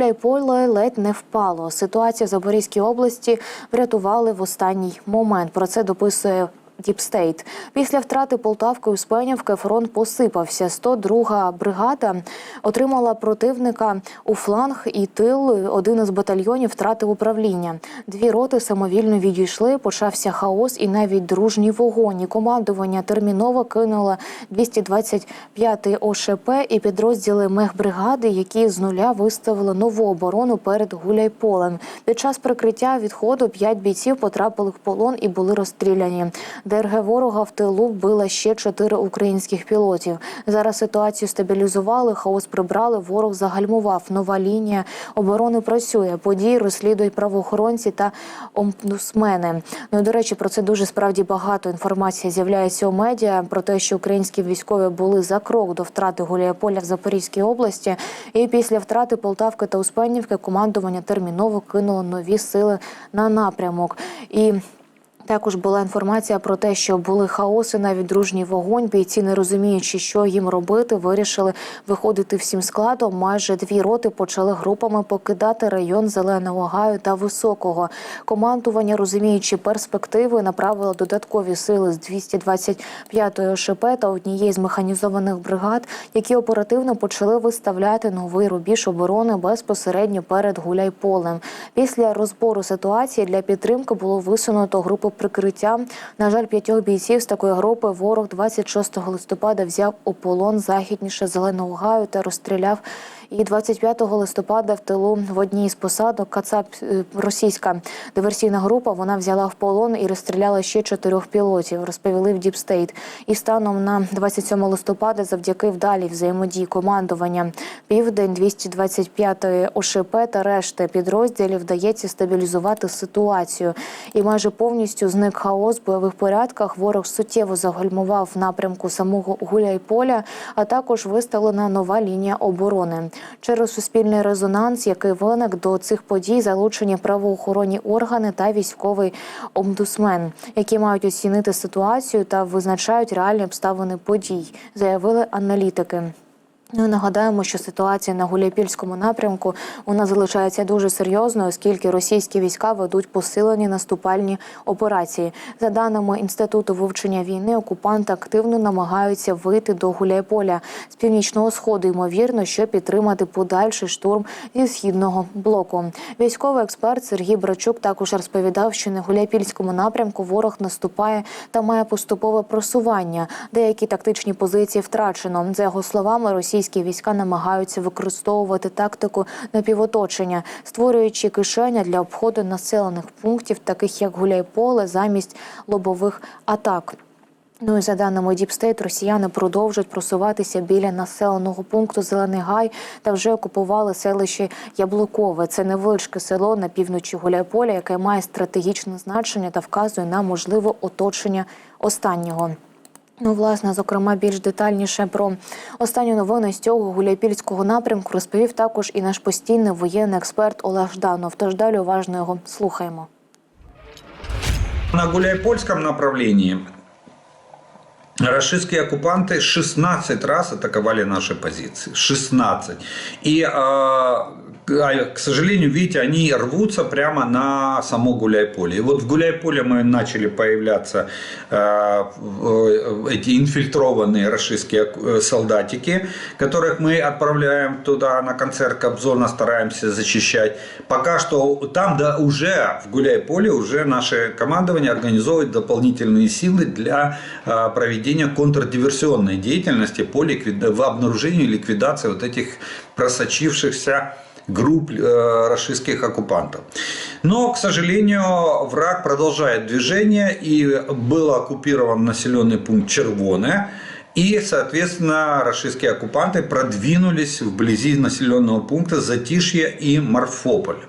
Гуляйполе ледь не впало. Ситуацію в Запорізькій області врятували в останній момент. Про це дописує Діпстейт. Після втрати Полтавки Успенівки фронт посипався. 102-га бригада отримала противника у фланг і тил. Один із батальйонів втратив управління. Дві роти самовільно відійшли. Почався хаос і навіть дружній вогонь. Командування терміново кинуло 225-й ОШП і підрозділи мехбригади, які з нуля виставили нову оборону перед Гуляйполем. Під час прикриття відходу п'ять бійців потрапили в полон і були розстріляні. ДРГ ворога в тилу вбила ще чотири українських пілотів. Зараз ситуацію стабілізували, хаос прибрали. Ворог загальмував. Нова лінія оборони працює. Події розслідують правоохоронці та омбудсмени. Ну і до речі, про це дуже справді багато інформації з'являється у медіа про те, що українські військові були за крок до втрати Гуляйполя в Запорізькій області. І після втрати Полтавки та Успенівки командування терміново кинуло нові сили на напрямок. І також була інформація про те, що були хаоси, навіть дружній вогонь. Бійці, не розуміючи, що їм робити, вирішили виходити всім складом. Майже дві роти почали групами покидати район Зеленого Гаю та Високого. Командування, розуміючи перспективи, направило додаткові сили з 225-ї ОШП та однієї з механізованих бригад, які оперативно почали виставляти новий рубіж оборони безпосередньо перед Гуляйполем. Після розбору ситуації для підтримки було висунуто групу прикриття. На жаль, п'ятьох бійців з такої групи ворог 26 листопада взяв у полон західніше зеленого гаю та розстріляв. І 25 листопада в тилу в одній з посадок Кацап е, російська диверсійна група вона взяла в полон і розстріляла ще чотирьох пілотів. Розповіли в Діпстейт. І станом на 27 листопада, завдяки вдалій взаємодії командування Південь 225-ї ОШП та решти підрозділів вдається стабілізувати ситуацію. І майже повністю зник хаос в бойових порядках. Ворог суттєво загальмував напрямку самого Гуляйполя, а також виставлена нова лінія оборони. Через суспільний резонанс, який виник до цих подій, залучені правоохоронні органи та військовий омбудсмен, які мають оцінити ситуацію та визначають реальні обставини подій, заявили аналітики. Ну і нагадаємо, що ситуація на Гуляйпільському напрямку нас залишається дуже серйозною, оскільки російські війська ведуть посилені наступальні операції. За даними інституту вивчення війни, окупанти активно намагаються вийти до Гуляйполя з північного сходу. Ймовірно, щоб підтримати подальший штурм зі східного блоку. Військовий експерт Сергій Брачук також розповідав, що на Гуляйпільському напрямку ворог наступає та має поступове просування. Деякі тактичні позиції втрачено. За його словами, російські війська намагаються використовувати тактику напівоточення, створюючи кишеня для обходу населених пунктів, таких як Гуляйполе, замість лобових атак. Ну і за даними Діпстейт, росіяни продовжують просуватися біля населеного пункту Зелений Гай та вже окупували селище Яблукове. Це невеличке село на півночі Гуляйполя, яке має стратегічне значення та вказує на можливе оточення останнього. Ну, власне, зокрема, більш детальніше про останню новину з цього гуляйпільського напрямку розповів також і наш постійний воєнний експерт Олег Жданов. Тож далі уважно його слухаємо. На Гуляйпольском направлении Рашистские оккупанты 16 раз атаковали наши позиции. 16. И, а, к сожалению, видите, они рвутся прямо на само Гуляйполе. И вот в Гуляйполе мы начали появляться а, эти инфильтрованные рашистские солдатики, которых мы отправляем туда на концерт Кобзона, стараемся зачищать. Пока что там да, уже в Гуляйполе уже наше командование организовывает дополнительные силы для а, проведения контрдиверсионной деятельности по ликвид... в обнаружению и ликвидации вот этих просочившихся групп э, российских оккупантов. Но, к сожалению, враг продолжает движение и был оккупирован населенный пункт Червоне. И, соответственно, российские оккупанты продвинулись вблизи населенного пункта Затишье и Марфополь.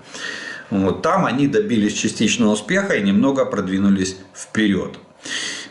Вот там они добились частичного успеха и немного продвинулись вперед.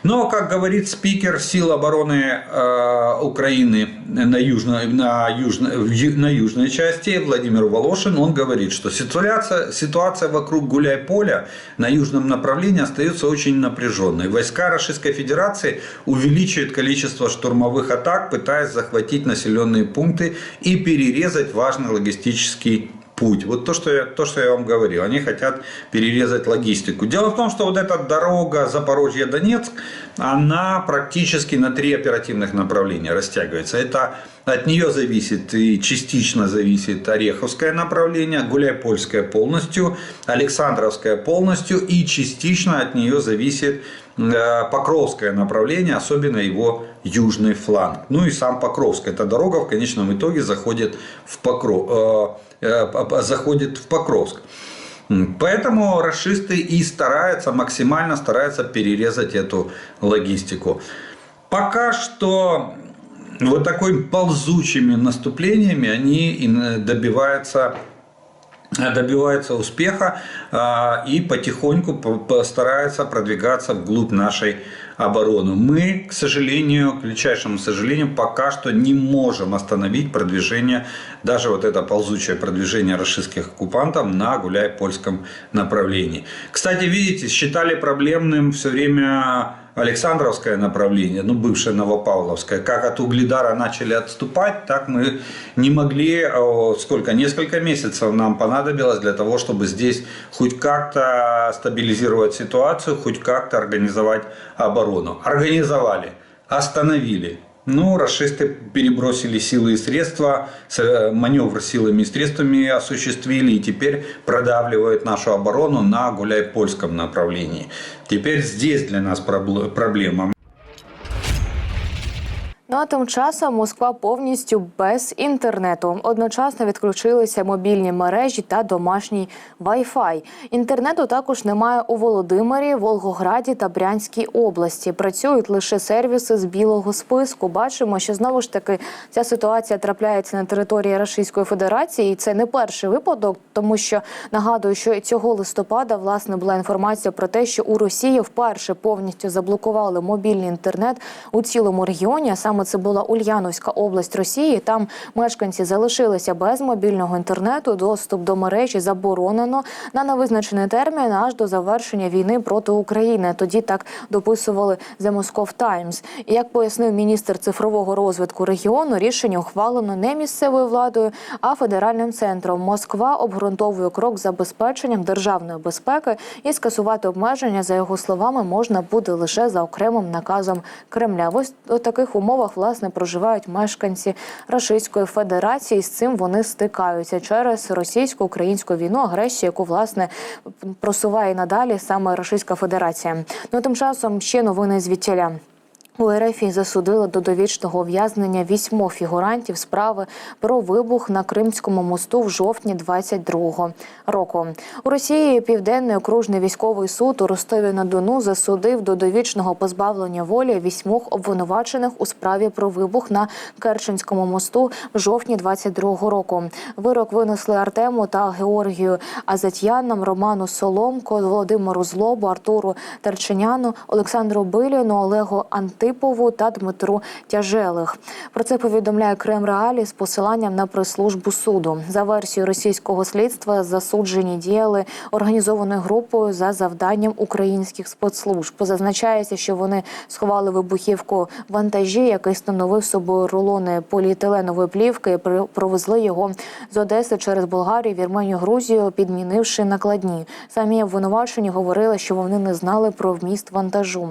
Но, как говорит спикер сил обороны э, Украины на южной, на, южной, на южной части Владимир Волошин, он говорит, что ситуация, ситуация вокруг Гуляйполя на южном направлении остается очень напряженной. Войска Российской Федерации увеличивают количество штурмовых атак, пытаясь захватить населенные пункты и перерезать важный логистический путь. Вот то что, я, то, что я вам говорил. Они хотят перерезать логистику. Дело в том, что вот эта дорога Запорожье-Донецк, она практически на три оперативных направления растягивается. Это от нее зависит и частично зависит Ореховское направление, Гуляйпольское полностью, Александровское полностью и частично от нее зависит э, Покровское направление, особенно его южный фланг. Ну и сам Покровск. Эта дорога в конечном итоге заходит в, Покров, э, заходит в Покровск. Поэтому расисты и стараются, максимально стараются перерезать эту логистику. Пока что вот такой ползучими наступлениями они на- добиваются добиваются успеха и потихоньку по- постараются продвигаться вглубь нашей обороны. Мы, к сожалению, к величайшему сожалению, пока что не можем остановить продвижение, даже вот это ползучее продвижение российских оккупантов на Гуляй-Польском направлении. Кстати, видите, считали проблемным все время Александровское направление, ну, бывшее Новопавловское, как от Угледара начали отступать, так мы не могли, о, сколько, несколько месяцев нам понадобилось для того, чтобы здесь хоть как-то стабилизировать ситуацию, хоть как-то организовать оборону. Организовали, остановили. Ну, расисты перебросили силы и средства, э, маневр силами и средствами осуществили и теперь продавливают нашу оборону на Гуляй-Польском направлении. Теперь здесь для нас пробл- проблема. Ну а тим часом Москва повністю без інтернету. Одночасно відключилися мобільні мережі та домашній Wi-Fi. Інтернету також немає у Володимирі, Волгограді та Брянській області. Працюють лише сервіси з білого списку. Бачимо, що знову ж таки ця ситуація трапляється на території Російської Федерації, і це не перший випадок, тому що нагадую, що цього листопада власне була інформація про те, що у Росії вперше повністю заблокували мобільний інтернет у цілому регіоні. А саме це була Ульяновська область Росії. Там мешканці залишилися без мобільного інтернету. Доступ до мережі заборонено на невизначений термін аж до завершення війни проти України. Тоді так дописували The Moscow Times. І як пояснив міністр цифрового розвитку регіону, рішення ухвалено не місцевою владою, а федеральним центром. Москва обґрунтовує крок забезпеченням державної безпеки і скасувати обмеження, за його словами, можна буде лише за окремим наказом Кремля. В ось таких умовах власне проживають мешканці Російської Федерації. З цим вони стикаються через російсько-українську війну, агресію, яку власне просуває надалі саме Російська Федерація. Ну тим часом ще новини звідтіля. У РФ засудили до довічного ув'язнення вісьмо фігурантів справи про вибух на Кримському мосту в жовтні 22-го року. У Росії Південний окружний військовий суд у Ростові на Дону засудив до довічного позбавлення волі вісьмох обвинувачених у справі про вибух на Керченському мосту в жовтні 22-го року. Вирок винесли Артему та Георгію Азатьянам, Роману Соломко, Володимиру Злобу, Артуру Терченяну, Олександру Биліну, Олегу Антипову та Дмитру Тяжелих. Про це повідомляє Крем Реалі з посиланням на прес-службу суду. За версією російського слідства засуджені діяли організованою групою за завданням українських спецслужб. Позазначається, що вони сховали вибухівку вантажі, який становив собою рулони поліетиленової плівки, і провезли його з Одеси через Болгарію, Вірменію, Грузію, підмінивши накладні. Самі обвинувачені говорили, що вони не знали про вміст вантажу.